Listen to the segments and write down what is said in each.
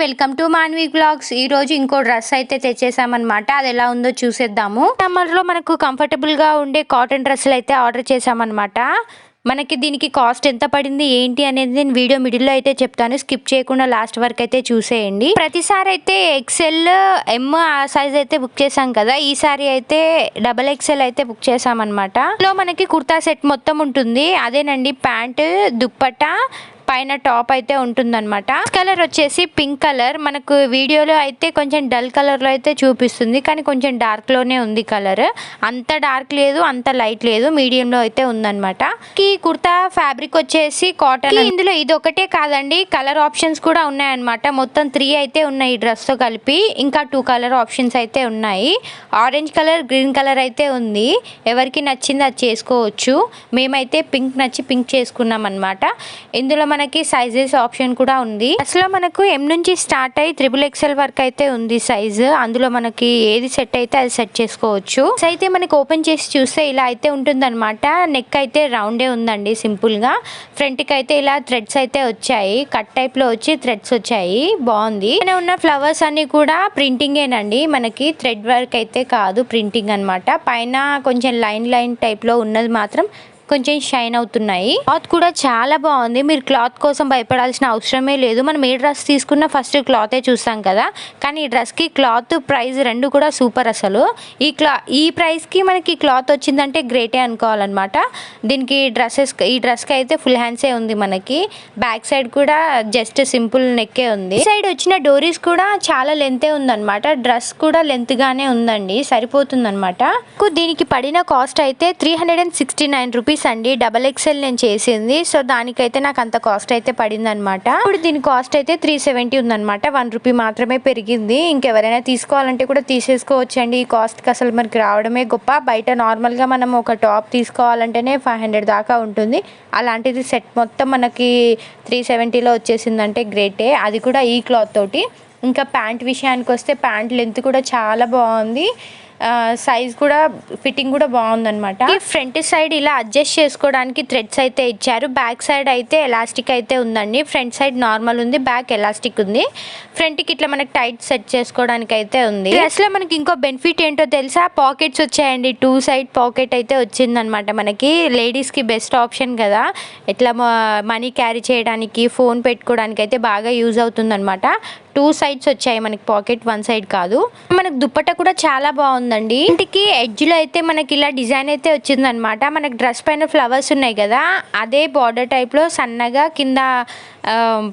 Welcome to Manvi blogs. ఈ రోజు ఇంకో డ్రెస్ అయితే తెచ్చేసామన్నమాట. అది ఎలా ఉందో చూసేద్దాము. సమ్మర్లో మనకు కంఫర్టబుల్గా ఉండే కాటన్ డ్రెస్సులు అయితే ఆర్డర్ చేసామన్నమాట. మనకి దీనికి కాస్ట్ ఎంత పడింది ఏంటి అనేది నేను వీడియో మిడిల్లో అయితే చెప్తాను. స్కిప్ చేయకుండా లాస్ట్ వరకు అయితే చూసేయండి. ప్రతిసారి అయితే ఎక్సెల్ ఎమ్ ఆ సైజ్ అయితే బుక్ చేసాం కదా. ఈసారి అయితే డబల్ ఎక్సెల్ అయితే బుక్ చేసామన్నమాట లో మనకి కుర్తా సెట్ మొత్తం ఉంటుంది. అదేనండి ప్యాంట్ దుప్పట పైన టాప్ అయితే ఉంటుందన్నమాట. కలర్ వచ్చేసి పింక్ కలర్ మనకు వీడియోలో అయితే కొంచెం డల్ కలర్లో అయితే చూపిస్తుంది కానీ కొంచెం డార్క్లోనే ఉంది కలర్ అంత డార్క్ లేదు అంత లైట్ లేదు మీడియం లో అయితే ఉందన్నమాట. ఈ కుర్తా ఫ్యాబ్రిక్ వచ్చేసి కాటన్ ఇందులో ఇది ఒకటే కాదండి కలర్ ఆప్షన్స్ కూడా ఉన్నాయన్నమాట. మొత్తం త్రీ అయితే ఉన్నాయి ఈ డ్రెస్తో కలిపి ఇంకా టూ కలర్ ఆప్షన్స్ అయితే ఉన్నాయి. ఆరెంజ్ కలర్ గ్రీన్ కలర్ అయితే ఉంది. ఎవరికి నచ్చింది అది చేసుకోవచ్చు. మేమైతే పింక్ నచ్చి పింక్ చేసుకున్నాం అనమాట ఇందులో మనకి సైజెస్ ఆప్షన్ కూడా ఉంది. అసలు మనకు ఎం నుంచి స్టార్ట్ అయ్యి త్రిబుల్ ఎక్స్ఎల్ వరకు అయితే ఉంది సైజ్ అందులో మనకి ఏది సెట్ అయితే అది సెట్ చేసుకోవచ్చు. అయితే మనకి ఓపెన్ చేసి చూస్తే ఇలా అయితే ఉంటుంది అనమాట నెక్ అయితే రౌండే ఉందండి సింపుల్గా. ఫ్రంట్కి అయితే ఇలా థ్రెడ్స్ అయితే వచ్చాయి. కట్ టైప్లో వచ్చి థ్రెడ్స్ వచ్చాయి. బాగుంది. ఉన్న ఫ్లవర్స్ అన్ని కూడా ప్రింటింగ్ ఏనండి. మనకి థ్రెడ్ వర్క్ అయితే కాదు ప్రింటింగ్ అన్నమాట. పైన కొంచెం లైన్ లైన్ టైప్లో ఉన్నది మాత్రం కొంచెం షైన్ అవుతున్నాయి. క్లాత్ కూడా చాలా బాగుంది. మీరు క్లాత్ కోసం భయపడాల్సిన అవసరమే లేదు. మనం ఏ డ్రెస్ తీసుకున్నా ఫస్ట్ క్లాతే చూస్తాం కదా. కానీ ఈ డ్రెస్కి క్లాత్ ప్రైస్ రెండు కూడా సూపర్ అసలు. ఈ క్లా ఈ ప్రైస్కి మనకి క్లాత్ వచ్చిందంటే గ్రేటే అనుకోవాలన్నమాట. దీనికి డ్రెస్సెస్ ఈ డ్రెస్కి అయితే ఫుల్ హ్యాండ్సే ఉంది మనకి. బ్యాక్ సైడ్ కూడా జస్ట్ సింపుల్ నెక్కే ఉంది. సైడ్ వచ్చిన డోరీస్ కూడా చాలా లెంతే ఉందన్నమాట. డ్రెస్ కూడా లెంత్ గానే ఉందండి. సరిపోతుందన్నమాట. దీనికి పడిన కాస్ట్ అయితే three hundred and sixty nine rupees అండి డబల్ ఎక్స్ఎల్ నేను చేసింది. సో దానికైతే నాకు అంత కాస్ట్ అయితే పడింది అనమాట ఇప్పుడు దీని కాస్ట్ అయితే త్రీ సెవెంటీ ఉందనమాట వన్ రూపీ మాత్రమే పెరిగింది. ఇంకెవరైనా తీసుకోవాలంటే కూడా తీసేసుకోవచ్చు అండి ఈ కాస్ట్కి అసలు మనకి రావడమే గొప్ప. బయట నార్మల్గా మనం ఒక టాప్ తీసుకోవాలంటేనే ఫైవ్ హండ్రెడ్ దాకా ఉంటుంది. అలాంటిది సెట్ మొత్తం మనకి త్రీ సెవెంటీలో వచ్చేసిందంటే గ్రేటే అది కూడా ఈ క్లాత్ తోటి. ఇంకా ప్యాంట్ విషయానికి వస్తే ప్యాంట్ లెంత్ కూడా చాలా బాగుంది. సైజ్ కూడా ఫిట్టింగ్ కూడా బాగుందన్నమాట. ఫ్రంట్ సైడ్ ఇలా అడ్జస్ట్ చేసుకోవడానికి థ్రెడ్స్ అయితే ఇచ్చారు. బ్యాక్ సైడ్ అయితే ఎలాస్టిక్ అయితే ఉందండి. ఫ్రంట్ సైడ్ నార్మల్ ఉంది బ్యాక్ ఎలాస్టిక్ ఉంది. ఫ్రంట్కి ఇట్లా మనకి టైట్ సెట్ చేసుకోవడానికి అయితే ఉంది. డ్రెస్ మనకి ఇంకో బెనిఫిట్ ఏంటో తెలుసా? పాకెట్స్ వచ్చాయండి. టూ సైడ్ పాకెట్ అయితే వచ్చిందనమాట మనకి. లేడీస్కి బెస్ట్ ఆప్షన్ కదా. ఇట్లా మనీ క్యారీ చేయడానికి ఫోన్ పెట్టుకోవడానికి అయితే బాగా యూజ్ అవుతుంది టూ సైడ్స్ వచ్చాయి మనకి పాకెట్ వన్ సైడ్ కాదు. మనకు దుప్పట కూడా చాలా బాగుంది ఉందండి ఇంటికి ఎడ్జ్లో అయితే మనకి ఇలా డిజైన్ అయితే వచ్చిందనమాట మనకి డ్రెస్ పైన ఫ్లవర్స్ ఉన్నాయి కదా అదే బార్డర్ టైప్లో సన్నగా కింద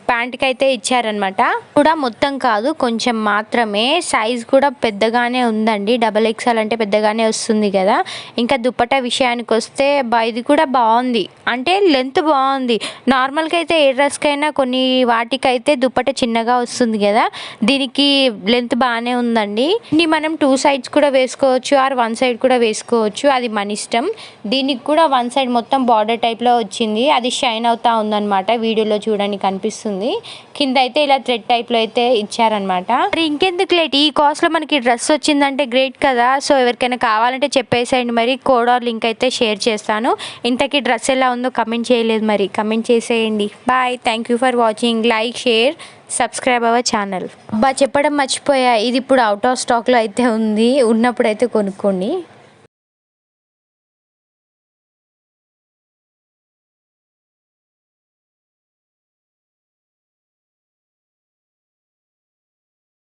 ప్యాంట్కి అయితే ఇచ్చారనమాట కూడా మొత్తం కాదు కొంచెం మాత్రమే. సైజ్ కూడా పెద్దగానే ఉందండి. డబల్ ఎక్స్ఎల్ అంటే పెద్దగానే వస్తుంది కదా. ఇంకా దుప్పట విషయానికి వస్తే ఇది కూడా బాగుంది. అంటే లెంత్ బాగుంది. నార్మల్గా అయితే ఏ డ్రెస్కైనా కొన్ని వాటికైతే దుప్పట చిన్నగా వస్తుంది కదా. దీనికి లెంత్ బాగానే ఉందండి. ఇది మనం టూ సైడ్స్ కూడా వేసుకోవచ్చు ఆర్ వన్ సైడ్ కూడా వేసుకోవచ్చు. అది మన ఇష్టం. దీనికి కూడా వన్ సైడ్ మొత్తం బార్డర్ టైప్లో వచ్చింది. అది షైన్ అవుతా ఉందన్నమాట. వీడియోలో చూడడానికి కనిపిస్తుంది. కింద అయితే ఇలా థ్రెడ్ టైప్లో అయితే ఇచ్చారనమాట మరి ఇంకెందుకు లేట్? ఈ కాస్ట్లో మనకి డ్రెస్ వచ్చిందంటే గ్రేట్ కదా. సో ఎవరికైనా కావాలంటే చెప్పేసేయండి మరి. కోడ్ ఆర్ లింక్ అయితే షేర్ చేస్తాను. ఇంతకీ డ్రెస్ ఎలా ఉందో కమెంట్ చేయలేదు మరి. కమెంట్ చేసేయండి. Bye. Thank you for watching. Like share subscribe our channel. బా చెప్పడం మర్చిపోయా. ఇది ఇప్పుడు అవుట్ ఆఫ్ స్టాక్లో అయితే ఉంది. ఉన్నప్పుడు అయితే కొనుక్కోండి.